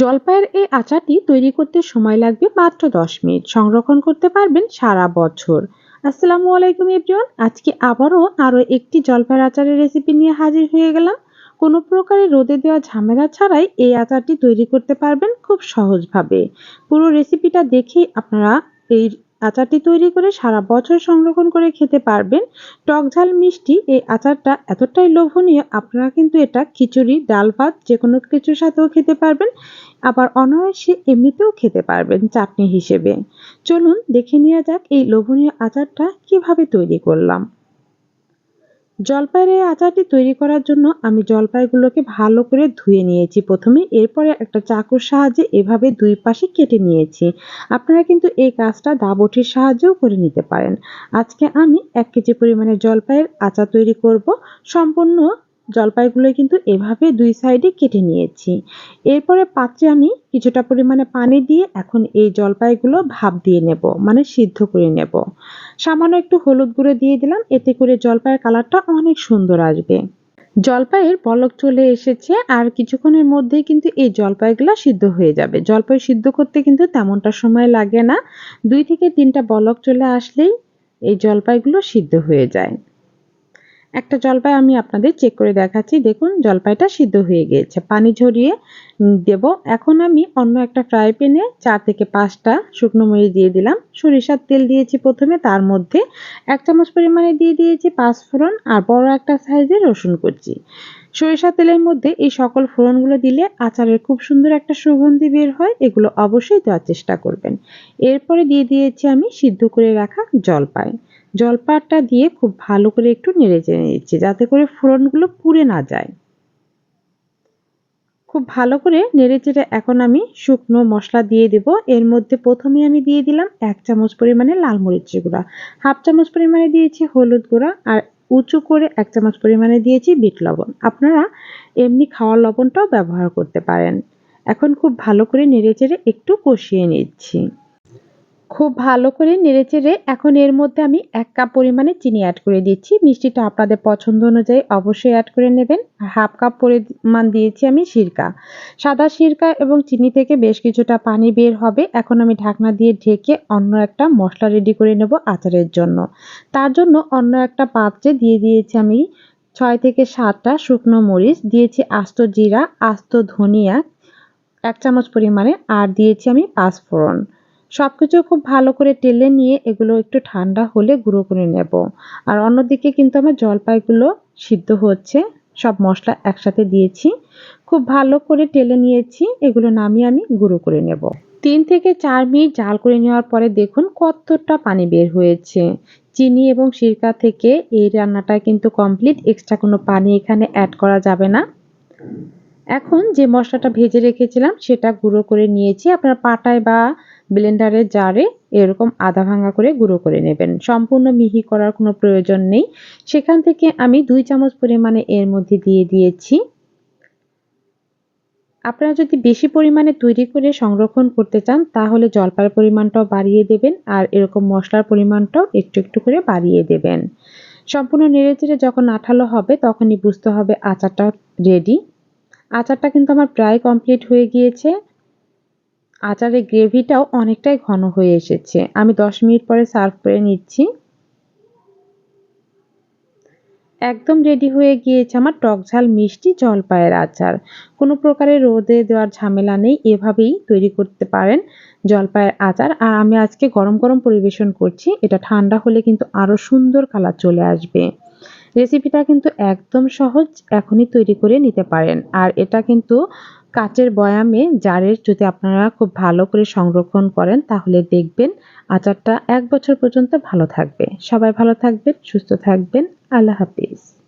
জলপাইয়ের এই আচারটি তৈরি করতে সময় লাগবে মাত্র দশ মিনিট। সংরক্ষণ করতে পারবেন সারা বছর। আসসালামু আলাইকুম, এভরিওয়ান। আজকে আবারও আরও একটি জলপাইয়ের আচারের রেসিপি নিয়ে হাজির হয়ে গেলাম। কোনো প্রকারের রোদে দেওয়া ঝামেলা ছাড়াই এই আচারটি তৈরি করতে পারবেন খুব সহজভাবে। পুরো রেসিপিটা দেখেই আপনারা এই আচারটি তৈরি করে সারা বছর সংরক্ষণ করে খেতে পারবেন। টক ঝাল মিষ্টি এই আচারটা এতটাই লোভনীয়, আপনারা কিন্তু এটা খিচুড়ি, ডাল ভাত যে কোনো কিছুর সাথেও খেতে পারবেন। আবার অনায়াসে এমনিতেও খেতে পারবেন চাটনি হিসেবে। চলুন দেখে নেওয়া যাক এই লোভনীয় আচারটা কীভাবে তৈরি করলাম। জলপাইয়ের এই আচারটি তৈরি করার জন্য আমি জলপাইগুলোকে ভালো করে ধুয়ে নিয়েছি। প্রথমে এরপরে একটা চাকুর সাহায্যে এভাবে দুই পাশে কেটে নিয়েছি। আপনারা কিন্তু এই কাজটা দাবটির সাহায্যেও করে নিতে পারেন। আজকে আমি এক কেজি পরিমাণে জলপাইয়ের আচার তৈরি করব। সম্পূর্ণ জলপাইগুলো কিন্তু এভাবে দুই সাইডে কেটে নিয়েছি। এরপরে পাত্রে আমি কিছুটা পরিমাণে পানি দিয়ে এখন এই জলপাইগুলো ভাপ দিয়ে নেব মানে সিদ্ধ করে নেব। সামান্য একটু হলুদ গুঁড়ো দিয়ে দিলাম, এতে করে জলপাইয়ের কালারটা অনেক সুন্দর আসবে। জলপাইয়ের পলক চলে এসেছে, আর কিছুক্ষণের মধ্যেই কিন্তু এই জলপাইগুলো সিদ্ধ হয়ে যাবে। জলপাই সিদ্ধ করতে কিন্তু তেমনটা সময় লাগে না। দুই থেকে তিনটা বলক চলে আসলেই এই জলপাইগুলো সিদ্ধ হয়ে যায়। একটা জলপাই আমি আপনাদের চেক করে দেখাচ্ছি। দেখুন, জলপাইটা সিদ্ধ হয়ে গিয়েছে। পানি ঝরিয়ে দেব। এখন আমি অন্য একটা ফ্রাই প্যানে চার থেকে পাঁচটা শুকনো মরিচ দিয়ে দিলাম। সরিষার তেল দিয়েছি প্রথমে, তার মধ্যে এক চামচ পরিমাণে দিয়ে দিয়েছি পাঁচ ফোড়ন আর বড় একটা সাইজের রসুন কুচি। সরিষা তেলের মধ্যে এই সকল ফোড়নগুলো দিলে আচারের খুব সুন্দর একটা সুগন্ধি বের হয়, এগুলো অবশ্যই দেওয়ার চেষ্টা করবেন। এরপরে দিয়ে দিয়েছি আমি সিদ্ধ করে রাখা জলপাই। জলপাটা দিয়ে খুব ভালো করে একটু নেড়ে চেড়ে নিচ্ছি, যাতে করে ফোড়নগুলো পুড়ে না যায়। খুব ভালো করে নেড়ে চেড়ে এখন আমি শুকনো মশলা দিয়ে দেব। এর মধ্যে প্রথমে আমি দিয়ে দিলাম এক চামচ পরিমাণে লাল মরিচের গুঁড়া। হাফ চামচ পরিমাণে দিয়েছি হলুদ গুঁড়া আর উঁচু করে এক চামচ পরিমাণে দিয়েছি বিট লবণ। আপনারা এমনি খাওয়ার লবণটাও ব্যবহার করতে পারেন। এখন খুব ভালো করে নেড়ে চেড়ে একটু কষিয়ে নিচ্ছি। খুব ভালো করে নেড়েচেড়ে এখন এর মধ্যে আমি এক কাপ পরিমাণে চিনি অ্যাড করে দিচ্ছি। মিষ্টিটা আপনাদের পছন্দ অনুযায়ী অবশ্যই অ্যাড করে নেবেন। হাফ কাপ পরিমাণ দিয়েছি আমি সিরকা। সাদা সিরকা এবং চিনি থেকে বেশ কিছুটা পানি বের হবে। এখন আমি ঢাকনা দিয়ে ঢেকে অন্য একটা মশলা রেডি করে নেব আচারের জন্য। তার জন্য অন্য একটা পাত্রে দিয়ে দিয়েছি আমি ছয় থেকে সাতটা শুকনো মরিচ, দিয়েছি আস্ত জিরা, আস্ত ধনিয়া, এক চামচ পরিমাণে, আর দিয়েছি আমি পাঁচফোড়ন। সব কিছু খুব ভালো করে টেলে নিয়ে এগুলো একটু ঠান্ডা হলে গুঁড়ো করে নেব। আর অন্যদিকে কিন্তু আমার জলপাইগুলো সিদ্ধ হচ্ছে, সব মশলা একসাথে দিয়েছি। খুব ভালো করে টেলে নিয়েছি, এগুলো নামিয়ে আমি গুঁড়ো করে নেব। তিন থেকে চার মিনিট জাল করে নেওয়ার পরে দেখুন কতটা পানি বের হয়েছে। চিনি এবং সিরকা থেকে এই রান্নাটা কিন্তু কমপ্লিট, এক্সট্রা কোনো পানি এখানে অ্যাড করা যাবে না। এখন যে মশলাটা ভেজে রেখেছিলাম, সেটা গুঁড়ো করে নিয়েছি। আপনার পাটায় বা ব্লেন্ডারের জারে এরকম আধা ভাঙা করে গুঁড়ো করে নেবেন। সম্পূর্ণ মিহি করার কোনো প্রয়োজন নেই। সেখান থেকে আমি দুই চামচ পরিমাণে এর মধ্যে দিয়ে দিয়েছি। আপনারা যদি বেশি পরিমাণে তৈরি করে সংরক্ষণ করতে চান, তাহলে জলপাইয়ের পরিমাণটাও বাড়িয়ে দেবেন আর এরকম মশলার পরিমাণটাও একটু একটু করে বাড়িয়ে দেবেন। সম্পূর্ণ নেড়ে চেড়ে যখন আঠালো হবে, তখনই বুঝতে হবে আচারটা রেডি আচারটা কিন্তু আমার প্রায় কমপ্লিট হয়ে গিয়েছে। আচারের গ্রেভিটাও অনেকটাই ঘন হয়ে এসেছে। আমি দশ মিনিট পরে সার্ভ করে নিচ্ছি। একদম রেডি হয়ে গিয়েছে আমার টক ঝাল মিষ্টি জলপাইয়ের আচার। কোনো প্রকারের রোদে দেওয়ার ঝামেলা নেই, এভাবেই তৈরি করতে পারেন জলপাইয়ের আচার। আর আমি আজকে গরম গরম পরিবেশন করছি, এটা ঠান্ডা হলে কিন্তু আরও সুন্দর কালার চলে আসবে। রেসিপিটা কিন্তু একদম সহজ, এখনই তৈরি করে নিতে পারেন। আর এটা কিন্তু কাচের বয়ামে, জারের যদি আপনারা খুব ভালো করে সংরক্ষণ করেন, তাহলে দেখবেন আচারটা এক বছর পর্যন্ত ভালো থাকবে। সবাই ভালো থাকবেন, সুস্থ থাকবেন। আল্লাহ হাফিজ।